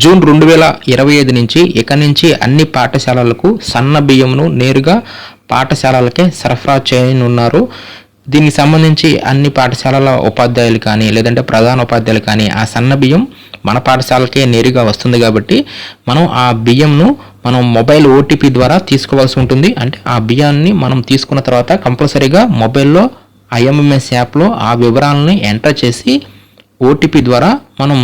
June రెండు వేల ఇరవై ఐదు నుంచి ఇక నుంచి అన్ని పాఠశాలలకు సన్న బియ్యంను నేరుగా పాఠశాలలకే సరఫరా చేయనున్నారు. దీనికి సంబంధించి అన్ని పాఠశాలల ఉపాధ్యాయులు కానీ లేదంటే ప్రధాన ఉపాధ్యాయులు కానీ ఆ సన్న బియ్యం మన పాఠశాలకే నేరుగా వస్తుంది కాబట్టి మనం ఆ బియ్యంను మనం మొబైల్ ఓటీపీ ద్వారా తీసుకోవాల్సి ఉంటుంది. అంటే ఆ బియ్యాన్ని మనం తీసుకున్న తర్వాత కంపల్సరీగా మొబైల్లో ఐఎంఎంఎస్ యాప్లో ఆ వివరాలని ఎంటర్ చేసి ఓటీపీ ద్వారా మనం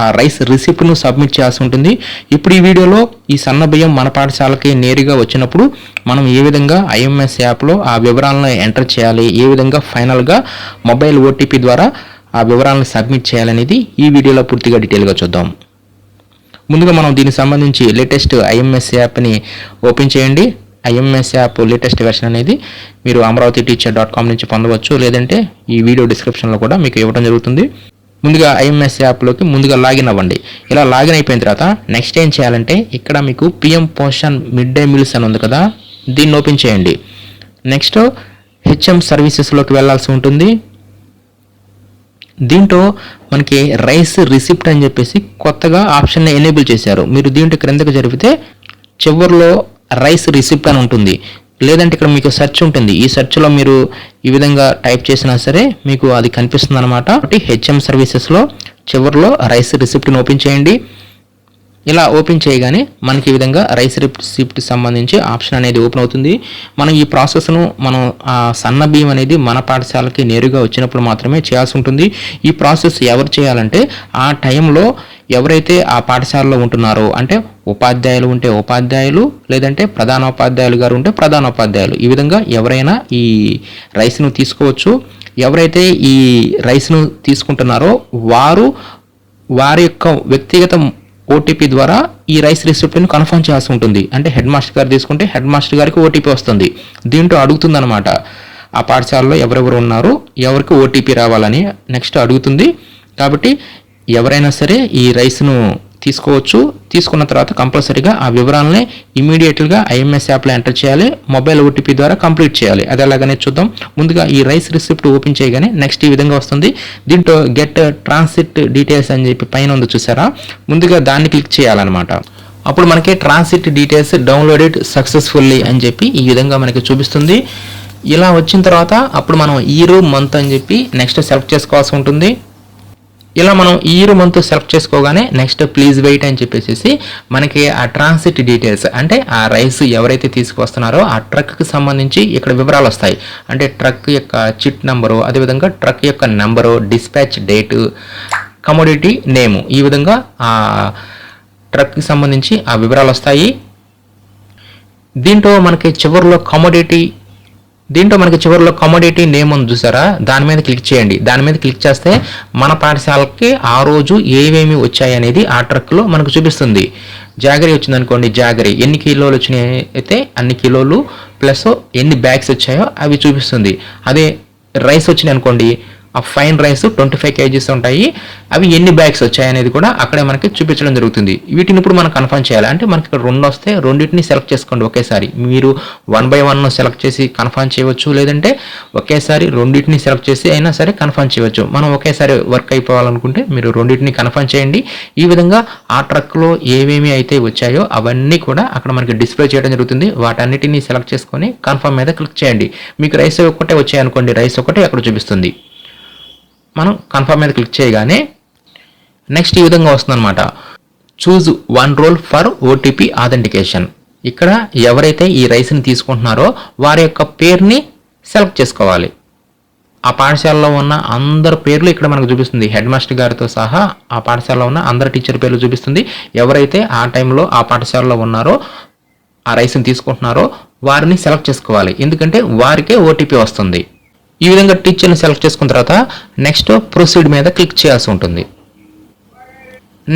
ఆ రైస్ రిసిప్ట్ను సబ్మిట్ చేయాల్సి ఉంటుంది. ఇప్పుడు ఈ వీడియోలో ఈ సన్న బియ్యం మన పాఠశాలకి నేరుగా వచ్చినప్పుడు మనం ఏ విధంగా ఐఎంఎస్ యాప్లో ఆ వివరాలను ఎంటర్ చేయాలి ఏ విధంగా ఫైనల్గా మొబైల్ ఓటీపీ ద్వారా ఆ వివరాలను సబ్మిట్ చేయాలనేది ఈ వీడియోలో పూర్తిగా డీటెయిల్గా చూద్దాం. ముందుగా మనం దీనికి సంబంధించి లేటెస్ట్ ఐఎంఎస్ యాప్ని ఓపెన్ చేయండి. ఐఎంఎస్ యాప్ లేటెస్ట్ వెర్షన్ అనేది మీరు అమరావతి టీచర్ డాట్ కామ్ నుంచి పొందవచ్చు. లేదంటే ఈ వీడియో డిస్క్రిప్షన్లో కూడా మీకు ఇవ్వడం జరుగుతుంది. ముందుగా ఐఎంఎస్ యాప్లోకి ముందుగా లాగిన్ అవ్వండి. ఇలా లాగిన్ అయిపోయిన తర్వాత నెక్స్ట్ ఏం చేయాలంటే ఇక్కడ మీకు PM Poshan mid day meals అని ఉంది కదా దీన్ని ఓపెన్ చేయండి. నెక్స్ట్ హెచ్ఎం సర్వీసెస్లోకి వెళ్ళాల్సి ఉంటుంది. దీంట్లో మనకి రైస్ రిసిప్ట్ అని చెప్పేసి కొత్తగా ఆప్షన్ని ఎనేబుల్ చేశారు. మీరు దీంట్లో క్రిందకు జరిపితే చివరిలో రైస్ రిసిప్ట్ అని ఉంటుంది. లేదంటే ఇక్కడ మీకు సెర్చ్ ఉంటుంది. ఈ సెర్చ్లో మీరు ఈ విధంగా టైప్ చేసినా సరే మీకు అది కనిపిస్తుంది అనమాట హెచ్ఎం సర్వీసెస్లో చివరిలో రైస్ రిసిప్ట్ని ఓపెన్ చేయండి. ఇలా ఓపెన్ చేయగానే మనకి ఈ విధంగా రైస్ రిసిప్ట్ సంబంధించి ఆప్షన్ అనేది ఓపెన్ అవుతుంది. మనం ఈ ప్రాసెస్ను మనం ఆ సన్న బియ్యం అనేది మన పాఠశాలకి నేరుగా వచ్చినప్పుడు మాత్రమే చేయాల్సి ఉంటుంది. ఈ ప్రాసెస్ ఎవరు చేయాలంటే ఆ టైంలో ఎవరైతే ఆ పాఠశాలలో ఉంటున్నారో అంటే ఉపాధ్యాయులు ఉంటే ఉపాధ్యాయులు లేదంటే ప్రధానోపాధ్యాయులు గారు ఉంటే ప్రధానోపాధ్యాయులు. ఈ విధంగా ఎవరైనా ఈ రైస్ను తీసుకోవచ్చు. ఎవరైతే ఈ రైస్ను తీసుకుంటున్నారో వారు వారి యొక్క వ్యక్తిగత ఓటీపీ ద్వారా ఈ రైస్ రిసిప్ట్ని కన్ఫర్మ్ చేయాల్సి ఉంటుంది. అంటే హెడ్ మాస్టర్ గారు తీసుకుంటే హెడ్ మాస్టర్ గారికి ఓటీపీ వస్తుంది. దీంట్లో అడుగుతుందన్నమాట ఆ పాఠశాలలో ఎవరెవరు ఉన్నారు ఎవరికి ఓటీపీ రావాలని. నెక్స్ట్ అడుగుతుంది. కాబట్టి ఎవరైనా సరే ఈ రైస్ను తీసుకోవచ్చు. తీసుకున్న తర్వాత కంపల్సరీగా ఆ వివరాలని ఇమీడియట్గా ఐఎంఎస్ యాప్లో ఎంటర్ చేయాలి. మొబైల్ ఓటీపీ ద్వారా కంప్లీట్ చేయాలి. అది ఎలాగనే చూద్దాం. ముందుగా ఈ రైస్ రిసిప్ట్ ఓపెన్ చేయగానే నెక్స్ట్ ఈ విధంగా వస్తుంది. దీంట్లో గెట్ ట్రాన్సిట్ డీటెయిల్స్ అని చెప్పి పైన ఉంది చూసారా? ముందుగా దాన్ని క్లిక్ చేయాలన్నమాట. అప్పుడు మనకి ట్రాన్సిట్ డీటెయిల్స్ డౌన్లోడెడ్ సక్సెస్ఫుల్లీ అని చెప్పి ఈ విధంగా మనకి చూపిస్తుంది. ఇలా వచ్చిన తర్వాత అప్పుడు మనం ఇయర్ మంత్ అని చెప్పి నెక్స్ట్ సెలెక్ట్ చేసుకోవాల్సి ఉంటుంది. ఇలా మనం ఇయర్ మంత్ సెలెక్ట్ చేసుకోగానే నెక్స్ట్ ప్లీజ్ వెయిట్ అని చెప్పేసి మనకి ఆ ట్రాన్సిట్ డీటెయిల్స్ అంటే ఆ రైస్ ఎవరైతే తీసుకువస్తున్నారో ఆ ట్రక్కి సంబంధించి ఇక్కడ వివరాలు వస్తాయి. అంటే ట్రక్ యొక్క చిట్ నెంబరు అదేవిధంగా ట్రక్ యొక్క number dispatch date commodity name ఈ విధంగా ఆ ట్రక్కి సంబంధించి ఆ వివరాలు వస్తాయి. దీంట్లో మనకి చివరిలో కమోడిటీ దీంట్లో మనకి చివరిలో కమోడిటీ నేమ్ ఉంది చూసారా? దాని మీద క్లిక్ చేయండి. దాని మీద క్లిక్ చేస్తే మన పాఠశాలకి ఆ రోజు ఏమేమి వచ్చాయి అనేది ఆ ట్రక్లో మనకు చూపిస్తుంది. జాగరి వచ్చింది అనుకోండి జాగరి. ఎన్ని కిలోలు వచ్చినాయి అయితే అన్ని కిలోలు ప్లస్ ఎన్ని బ్యాగ్స్ వచ్చాయో అవి చూపిస్తుంది. అదే రైస్ వచ్చినాయి అనుకోండి ఆ fine rice twenty five kgs ఉంటాయి. అవి ఎన్ని బ్యాగ్స్ వచ్చాయి అనేది కూడా అక్కడే మనకి చూపించడం జరుగుతుంది. వీటిని ఇప్పుడు మనం కన్ఫర్మ్ చేయాలి? అంటే మనకి ఇక్కడ రెండు వస్తే రెండింటిని సెలెక్ట్ చేసుకోండి ఒకేసారి. మీరు వన్ బై వన్ సెలెక్ట్ చేసి కన్ఫర్మ్ చేయవచ్చు లేదంటే ఒకేసారి రెండింటిని సెలెక్ట్ చేసి అయినా సరే కన్ఫర్మ్ చేయవచ్చు. మనం ఒకేసారి వర్క్ అయిపోవాలనుకుంటే మీరు రెండింటిని కన్ఫర్మ్ చేయండి. ఈ విధంగా ఆ ట్రక్లో ఏమేమి అయితే వచ్చాయో అవన్నీ కూడా అక్కడ మనకి డిస్ప్లే చేయడం జరుగుతుంది. వాటన్నిటిని సెలెక్ట్ చేసుకొని కన్ఫర్మ్ మీద క్లిక్ చేయండి. మీకు రైస్ ఒక్కటే వచ్చాయనుకోండి. రైస్ ఒకటే అక్కడ చూపిస్తుంది. మనం కన్ఫర్మ్ మీద క్లిక్ చేయగానే నెక్స్ట్ ఈ విధంగా వస్తుందన్నమాట. Choose one role for OTP authentication ఇక్కడ ఎవరైతే ఈ రైస్ని తీసుకుంటున్నారో వారి యొక్క పేరుని సెలెక్ట్ చేసుకోవాలి. ఆ పాఠశాలలో ఉన్న అందరి పేర్లు ఇక్కడ మనకు చూపిస్తుంది. హెడ్ మాస్టర్ గారితో సహా ఆ పాఠశాలలో ఉన్న అందరి టీచర్ పేర్లు చూపిస్తుంది. ఎవరైతే ఆ టైంలో ఆ పాఠశాలలో ఉన్నారో ఆ రైస్ని తీసుకుంటున్నారో వారిని సెలెక్ట్ చేసుకోవాలి. ఎందుకంటే వారికే ఓటీపీ వస్తుంది. ఈ విధంగా టీచర్ని సెలెక్ట్ చేసుకున్న తర్వాత నెక్స్ట్ ప్రొసీడ్ మీద క్లిక్ చేయాల్సి ఉంటుంది.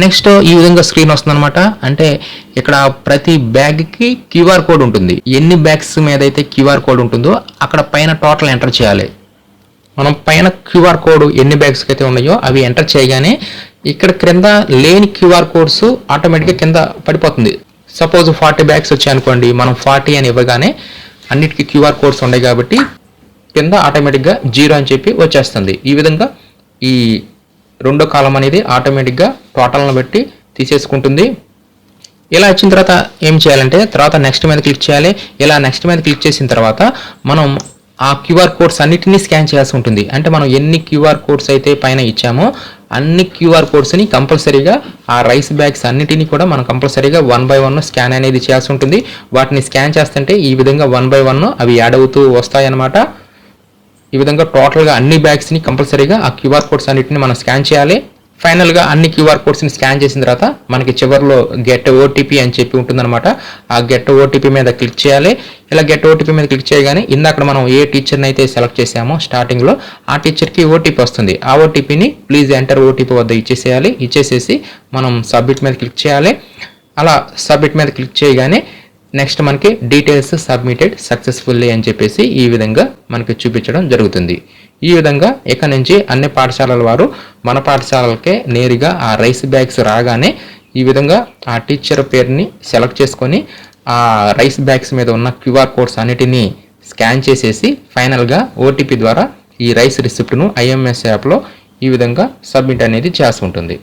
నెక్స్ట్ ఈ విధంగా స్క్రీన్ వస్తుందన్నమాట. అంటే ఇక్కడ ప్రతి బ్యాగ్కి క్యూఆర్ కోడ్ ఉంటుంది. ఎన్ని బ్యాగ్స్ మీద అయితే క్యూఆర్ కోడ్ ఉంటుందో అక్కడ పైన టోటల్ ఎంటర్ చేయాలి. మనం పైన క్యూఆర్ కోడ్ ఎన్ని బ్యాగ్స్కి అయితే ఉన్నాయో అవి ఎంటర్ చేయగానే ఇక్కడ క్రింద లేని క్యూఆర్ కోడ్స్ ఆటోమేటిక్గా కింద పడిపోతుంది. సపోజ్ ఫార్టీ బ్యాగ్స్ వచ్చాయనుకోండి మనం ఫార్టీ అని ఇవ్వగానే అన్నిటికీ క్యూఆర్ కోడ్స్ ఉన్నాయి కాబట్టి కింద ఆటోమేటిక్గా జీరో అని చెప్పి వచ్చేస్తుంది. ఈ విధంగా ఈ రెండో కాలం అనేది ఆటోమేటిక్గా టోటల్ని బట్టి తీసేసుకుంటుంది. ఇలా వచ్చిన తర్వాత ఏం చేయాలంటే తర్వాత నెక్స్ట్ మీద క్లిక్ చేయాలి. ఇలా నెక్స్ట్ మీద క్లిక్ చేసిన తర్వాత మనం ఆ క్యూఆర్ కోడ్స్ అన్నిటినీ స్కాన్ చేయాల్సి ఉంటుంది. అంటే మనం ఎన్ని క్యూఆర్ కోడ్స్ అయితే పైన ఇచ్చామో అన్ని క్యూఆర్ కోడ్స్ని కంపల్సరీగా ఆ రైస్ బ్యాగ్స్ అన్నిటినీ కూడా మనం కంపల్సరీగా వన్ బై వన్ స్కాన్ అనేది చేయాల్సి ఉంటుంది. వాటిని స్కాన్ చేస్తుంటే ఈ విధంగా వన్ బై వన్ అవి యాడ్ అవుతూ వస్తాయన్నమాట. ఈ విధంగా టోటల్గా అన్ని బ్యాగ్స్ని కంపల్సరీగా ఆ క్యూఆర్ కోడ్స్ అన్నిటిని మనం స్కాన్ చేయాలి. ఫైనల్గా అన్ని క్యూఆర్ కోడ్స్ని స్కాన్ చేసిన తర్వాత మనకి చివరిలో గెట్ ఓటీపీ అని చెప్పి ఉంటుందన్నమాట. ఆ గెట్ ఓటీపీ మీద క్లిక్ చేయాలి. ఇలా గెట్ ఓటీపీ మీద క్లిక్ చేయగానే ఇందాక మనం ఏ టీచర్ని అయితే సెలెక్ట్ చేసామో స్టార్టింగ్లో ఆ టీచర్కి ఓటీపీ వస్తుంది. ఆ ఓటీపీని ప్లీజ్ ఎంటర్ ఓటీపీ వద్ద ఇచ్చేసేయాలి. ఇచ్చేసేసి మనం సబ్మిట్ మీద క్లిక్ చేయాలి. అలా సబ్మిట్ మీద క్లిక్ చేయగానే నెక్స్ట్ మనకి డీటెయిల్స్ సబ్మిటెడ్ సక్సెస్ఫుల్లీ అని చెప్పేసి ఈ విధంగా మనకి చూపించడం జరుగుతుంది. ఈ విధంగా ఇక నుంచి అన్ని పాఠశాలల వారు మన పాఠశాలలకే నేరుగా ఆ రైస్ బ్యాగ్స్ రాగానే ఈ విధంగా ఆ టీచర్ పేరుని సెలెక్ట్ చేసుకొని ఆ రైస్ బ్యాగ్స్ మీద ఉన్న క్యూఆర్ కోడ్స్ అన్నిటినీ స్కాన్ చేసేసి ఫైనల్గా ఓటీపీ ద్వారా ఈ రైస్ రిసిప్ట్ను ఐఎంఎస్ యాప్లో ఈ విధంగా సబ్మిట్ అనేది చేసి ఉంటుంది